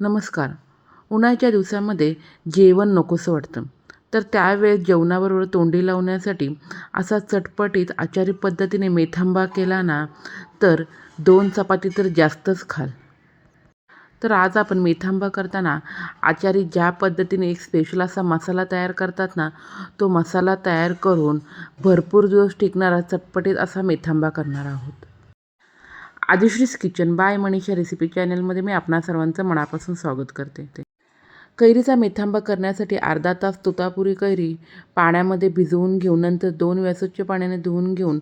नमस्कार. उन्हाळ्याच्या दिवसामध्ये जेवण नकोसं वाटतं. तर त्यावेळेस जेवणाबरोबर तोंडी लावण्यासाठी असा चटपटीत आचारी पद्धतीने मेथांबा केला ना तर दोन चपाती तर जास्तच खाल. तर आज आपण मेथांबा करताना आचारी ज्या पद्धतीने एक स्पेशल असा मसाला तयार करतात ना तो मसाला तयार करून भरपूर दिवस टिकणारा चटपटीत असा मेथांबा करणार आहोत. आदिश्रीस किचन बाय मनीषा रेसिपी चॅनलमध्ये मी आपणा सर्वांचं मनापासून स्वागत करते कैरीचा मेथांबा करण्यासाठी अर्धा तास तुतापुरी कैरी पाण्यामध्ये भिजवून घेऊन नंतर दोन वेळा स्वच्छ पाण्याने धुवून घेऊन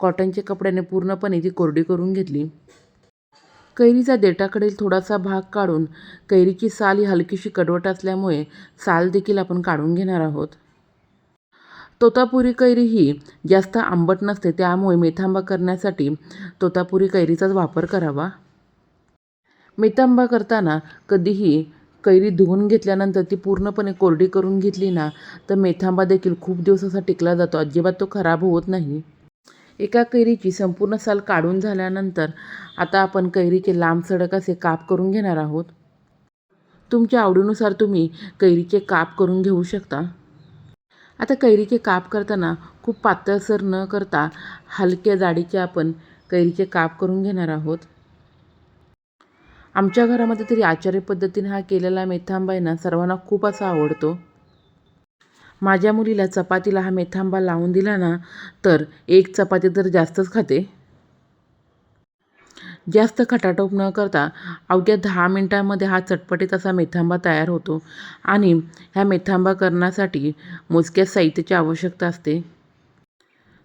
कॉटनच्या कपड्याने पूर्णपणे ती कोरडी करून घेतली. कैरीचा देठाकडील थोडासा भाग काढून कैरीची साल ही हलकीशी कडवट असल्यामुळे साल देखील आपण काढून घेणार आहोत. तोतापुरी कैरी ही जास्त आंबट नसते त्यामुळे मेथांबा करण्यासाठी तोतापुरी कैरीचाच वापर करावा. मेथांबा करताना कधीही कैरी धुवून घेतल्यानंतर ती पूर्णपणे कोरडी करून घेतली ना तर मेथांबा देखील खूप दिवसाचा असा टिकला जातो. अजिबात तो खराब होत नाही. एका कैरीची संपूर्ण साल काढून झाल्यानंतर आता आपण कैरीचे लांब सडक असे काप करून घेणार आहोत. तुमच्या आवडीनुसार तुम्ही कैरीचे काप करून घेऊ शकता. आता कैरीचे काप करताना खूप पातळसर न करता हलक्या जाडीचे आपण कैरीचे काप करून घेणार आहोत. आमच्या घरामध्ये तरी आचार्य पद्धतीने हा केलेला मेथांबा आहे ना सर्वांना खूप असा आवडतो. माझ्या मुलीला चपातीला हा मेथांबा लावून दिला ना तर एक चपाती तर जास्तच खाते. जास्त खटाटोप न करता अवघ्या दहा मिनटामध्ये हा चटपटीत असा मेथांबा तयार होतो. आणि ह्या मेथांबा करण्यासाठी मोजक्या साहित्याची आवश्यकता असते.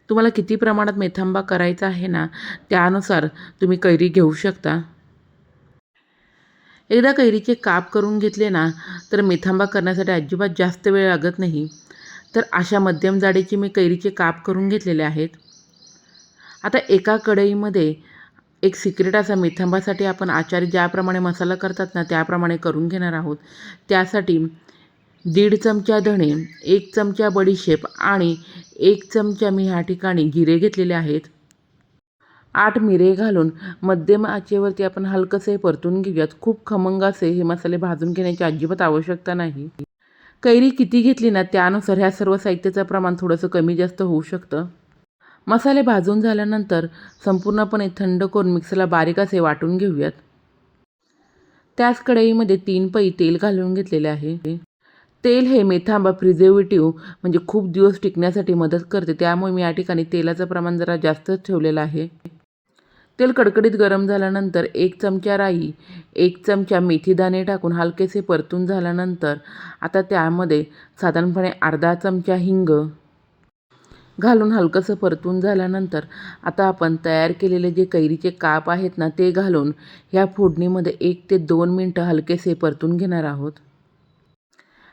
तुम्हाला किती प्रमाणात मेथांबा करायचा आहे ना त्यानुसार तुम्ही कैरी घेऊ शकता. एकदा कैरीचे काप करून घेतले ना तर मेथांबा करण्यासाठी अजिबात जास्त वेळ लागत नाही. तर अशा मध्यम जाडीची मी कैरीचे काप करून घेतलेले आहेत. आता एका कढईमध्ये एक सिक्रेट असा मेथांबासाठी आपण आचारी ज्याप्रमाणे मसाला करतात ना त्याप्रमाणे करून घेणार आहोत. त्यासाठी दीड चमचा धणे एक चमचा बडीशेप आणि एक चमचा मी ह्या ठिकाणी जिरे घेतलेले आहेत. आठ मिरे घालून मध्यम आचेवरती आपण हलकसे परतून घेऊयात. खूप खमंग असे हे मसाले भाजून घेण्याची अजिबात आवश्यकता नाही. कैरी किती घेतली ना त्यानुसार ह्या सर्व साहित्याचं प्रमाण थोडंसं कमी जास्त होऊ शकतं. मसाले भाजून झाल्यानंतर संपूर्णपणे थंड करून मिक्सरला बारीक असे वाटून घेऊयात. त्याच कढईमध्ये तीन पै तेल घालून घेतलेले आहे. तेल हे मेथांबा प्रिझर्वेटिव्ह म्हणजे खूप दिवस टिकण्यासाठी मदत करते त्यामुळे मी या ठिकाणी तेलाचं प्रमाण जरा जास्तच ठेवलेलं आहे. तेल कडकडीत गरम झाल्यानंतर एक चमचा राई एक चमचा मेथी दाणे टाकून हलकेसे परतून झाल्यानंतर आता त्यामध्ये साधारणपणे अर्धा चमचा हिंग घालून हलकंसं परतून झाल्यानंतर आता आपण तयार केलेले जे कैरीचे काप आहेत ना ते घालून ह्या फोडणीमध्ये एक ते दोन मिनटं हलकेसे परतून घेणार आहोत.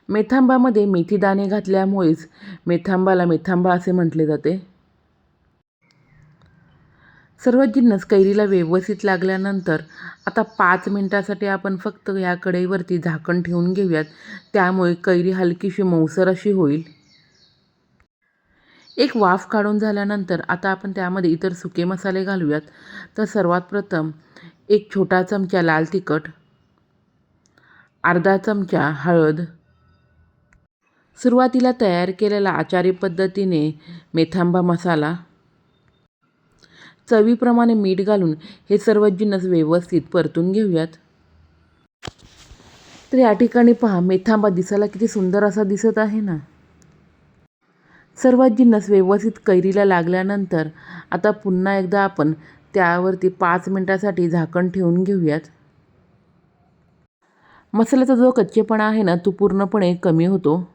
मेथांबामध्ये मेथी दाणे घातल्यामुळेच मेथांबाला मेथांबा असे म्हटले जाते. सर्व जिन्नस कैरीला व्यवस्थित लागल्यानंतर आता पाच मिनटासाठी आपण फक्त या कढईवरती झाकण ठेवून घेऊयात. त्यामुळे कैरी हलकीशी मऊसर अशी होईल. एक वाफ काढून झाल्यानंतर आता आपण त्यामध्ये इतर सुके मसाले घालूयात. तर सर्वात प्रथम एक छोटा चमचा लाल तिखट अर्धा चमचा हळद. सुरुवातीला तयार केलेला आचारी पद्धतीने मेथांबा मसाला. चवीप्रमाणे मीठ घालून हे सर्व जिन्नस व्यवस्थित परतून घेऊयात. तर या ठिकाणी पहा मेथांबा दिसायला किती सुंदर असा दिसत आहे ना? सर्व जिन्नस व्यवस्थित कैरीला लागल्यानंतर आता पुन्हा एकदा आपण त्यावरती पाच मिनटासाठी झाकण ठेवून घेऊयात. मसाल्याचा जो कच्चेपणा आहे ना तो पूर्णपणे कमी होतो.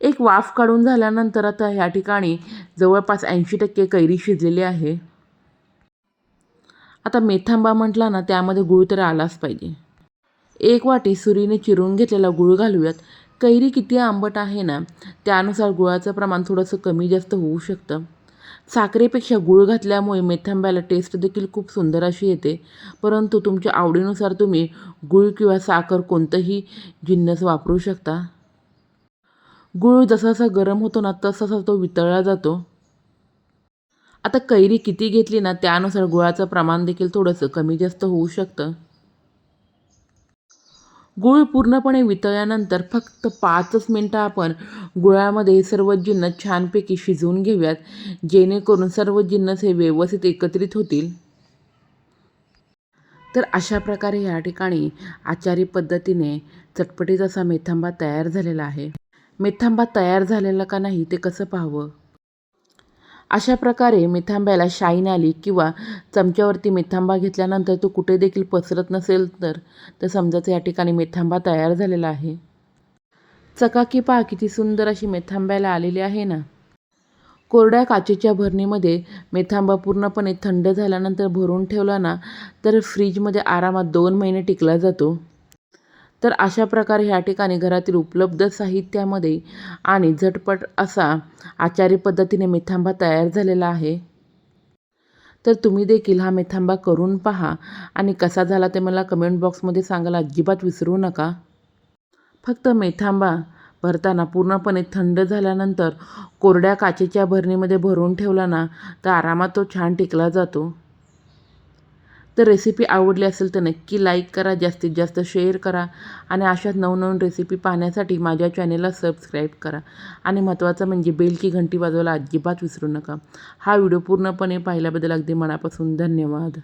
एक वाफ काढून झाल्यानंतर आता ह्या ठिकाणी जवळपास ऐंशी टक्के कैरी शिजलेली आहे. आता मेथांबा म्हटला ना त्यामध्ये गुळ तर आलाच पाहिजे. एक वाटी सुरीने चिरून घेतलेला गुळ घालूयात. कैरी किती आंबट आहे ना त्यानुसार गुळाचं प्रमाण थोडंसं कमी जास्त होऊ शकतं. साखरेपेक्षा गुळ घातल्यामुळे मेथांब्याला टेस्ट देखील खूप सुंदर अशी येते. परंतु तुमच्या आवडीनुसार तुम्ही गूळ किंवा साखर कोणतंही जिन्नस वापरू शकता. गुळ जसा जसा गरम होतो ना तसा तो वितळला जातो. आता कैरी किती घेतली ना त्यानुसार गुळाचं प्रमाण देखील थोडंसं कमी जास्त होऊ शकतं. गुळ पूर्णपणे वितळल्यानंतर फक्त पाचच मिनटं आपण गुळामध्ये सर्व जिन्नस छानपैकी शिजवून घेऊयात. जेणेकरून सर्व जिन्नस हे व्यवस्थित एकत्रित होतील. तर अशा प्रकारे या ठिकाणी आचारी पद्धतीने चटपटीत असा मेथांबा तयार झालेला आहे. मेथांबा तयार झालेला का नाही ते कसं पाहावं? अशा प्रकारे मिथांब्याला शाईन आली किंवा चमच्यावरती मिथांबा घेतल्यानंतर तो कुठे देखील पसरत नसेल तर तर समजाचं या ठिकाणी मिथांबा तयार झालेला आहे. चकाकी पहा किती सुंदर अशी मेथांब्याला आलेली आहे ना? कोरड्या काचेच्या भरणीमध्ये मेथांबा पूर्णपणे थंड झाल्यानंतर भरून ठेवला ना तर फ्रीजमध्ये आरामात दोन महिने टिकला जातो. तर अशा प्रकारे ह्या ठिकाणी घरातील उपलब्ध साहित्यामध्ये आणि झटपट असा आचारी पद्धतीने मेथांबा तयार झालेला आहे. तर तुम्ही देखील हा मेथांबा करून पहा. आणि कसा झाला ते मला कमेंट बॉक्समध्ये सांगायला अजिबात विसरू नका. फक्त मेथांबा भरताना पूर्णपणे थंड झाल्यानंतर कोरड्या काचेच्या भरणीमध्ये भरून ठेवला ना तर आरामात तो छान टिकला जातो. तर रेसिपी आवडली असेल तर नक्की लाईक करा जास्तीत जास्त शेअर करा आणि अशाच नवनवीन रेसिपी पाहण्यासाठी माझ्या चॅनेलला सबस्क्राईब करा. आणि महत्त्वाचं म्हणजे बेलची घंटी वाजवायला अजिबात विसरू नका. हा व्हिडिओ पूर्णपणे पाहिल्याबद्दल अगदी मनापासून धन्यवाद.